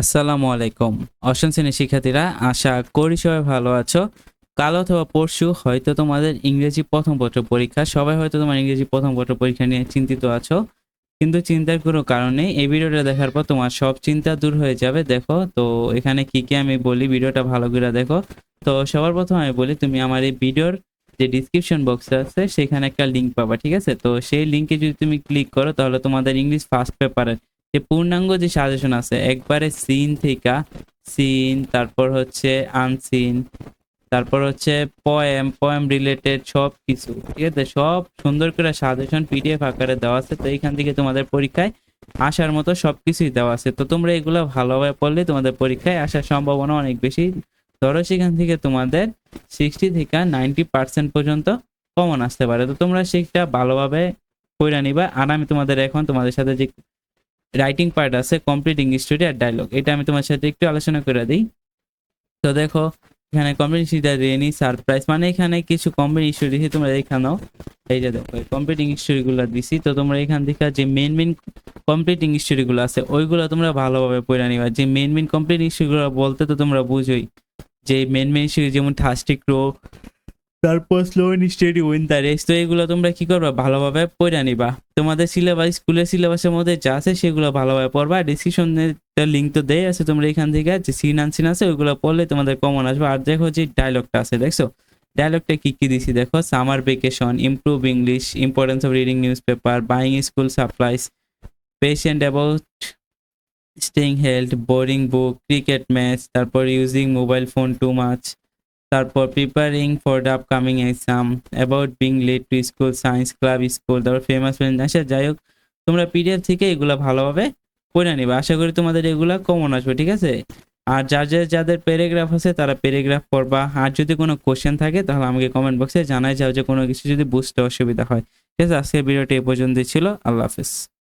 আসসালামু আলাইকুম। অষ্টম শ্রেণির শিক্ষার্থীরা, আশা করি সবাই ভালো আছো। কাল অথবা পরশু হয়তো তোমাদের ইংরেজি প্রথম পত্র পরীক্ষা, সবাই হয়তো তোমার ইংরেজি প্রথম পত্র পরীক্ষা নিয়ে চিন্তিত আছো, কিন্তু চিন্তার কোনো কারণ নেই। এই ভিডিওটা দেখার পর তোমার সব চিন্তা দূর হয়ে যাবে, দেখো। তো এখানে কি কি আমি বলি, ভিডিওটা ভালো করে দেখো। তো সবার প্রথম আমি বলি, তুমি আমার এই ভিডিওর যে ডিসক্রিপশন বক্স আছে, সেখানে একটা লিঙ্ক পাবা, ঠিক আছে? তো সেই লিঙ্কে যদি তুমি ক্লিক করো, তাহলে তোমাদের ইংলিশ ফার্স্ট পেপারের যে পূর্ণাঙ্গ যে সাজেশন আছে, একবারে সিন থেকে, সিন, তারপর হচ্ছে আনসিন, তারপর হচ্ছে পয়েম পয়েম রিলেটেড সব কিছু ঠিক আছে? সব সুন্দর করে সাজেশন পিডিএফ আকারে দেওয়া আছে, তো এইখান থেকে তোমাদের পরীক্ষায় আসার মতো সব কিছুই দেওয়া আছে। তো তোমরা এগুলো ভালোভাবে পড়লে তোমাদের পরীক্ষায় আসার সম্ভাবনা অনেক বেশি। ধরো সেখান থেকে তোমাদের সিক্সটি থেকে নাইনটি পার্সেন্ট পর্যন্ত কমন আসতে পারে। তো তোমরা সেটা ভালোভাবে কইরা নিবা। আর আমি তোমাদের এখন তোমাদের সাথে যে রাইটিং পার্ট আছে কমপ্লিট ইংলিশ স্টোরি আর ডায়লগ এটা আমি তোমার সাথে একটু আলোচনা করে দিই। তো দেখো, এখানে কমপ্লিট স্টোরিটা দিয়ে নিই সারপ্রাইজ মানে এখানে কিছু কমপ্লিট স্টোরি দিয়েছি তোমরা এখানেও এই যে দেখো কমপ্লিট ইংলিশ স্টোরিগুলো দিছি। তো তোমরা এখান থেকে যে মেন মেন কমপ্লিট ইংলিশ স্টোরিগুলো আছে, ওইগুলো তোমরা ভালোভাবে পড়ে নিবা। যে মেন মেন কমপ্লিট ইংলিশ স্টোরিগুলো বলতে তো তোমরা বুঝোই। যে মেন মেন স্টোরি যেমন থার্স্টিক রো তারপর slow steady win the race তো এগুলো তোমরা কি করবা? ভালোভাবে পড়ে নিবা। তোমাদের সিলেবাস স্কুলের সিলেবাসের মধ্যে যা আছে সেগুলো ভালোভাবে পড়বা। ডিসক্রিপশনের লিঙ্ক তো দেয় আছে তোমরা এখান থেকে। যে সিন আনসিন আছে, ওইগুলো পড়লে তোমাদের কমন আসবে। আর দেখো যে ডায়লগটা আছে, দেখছ? ডায়লগটা কি কি দিছি? দেখো summer vacation improve English importance of reading newspaper buying school supplies patient about staying health boring book cricket match তারপর using mobile phone too much তারপর preparing for the upcoming exam about being late to school science club school তারপর famous friend আচ্ছা যাই হোক, তোমরা PDF থেকে এগুলো ভালোভাবে পড়ে নিবে। আশা করি তোমাদের এগুলা কমন আসবে, ঠিক আছে? আর যার যার যাদের প্যারাগ্রাফ আছে, তারা প্যারাগ্রাফ পড়বা। আর যদি কোনো কোশ্চেন থাকে, তাহলে আমাকে কমেন্ট বক্সে জানাই যাও যে কোনো কিছু যদি বুঝতে অসুবিধা হয়। ঠিক আছে? আজকের ভিডিওটি এ পর্যন্তই ছিল। আল্লাহ হাফেজ।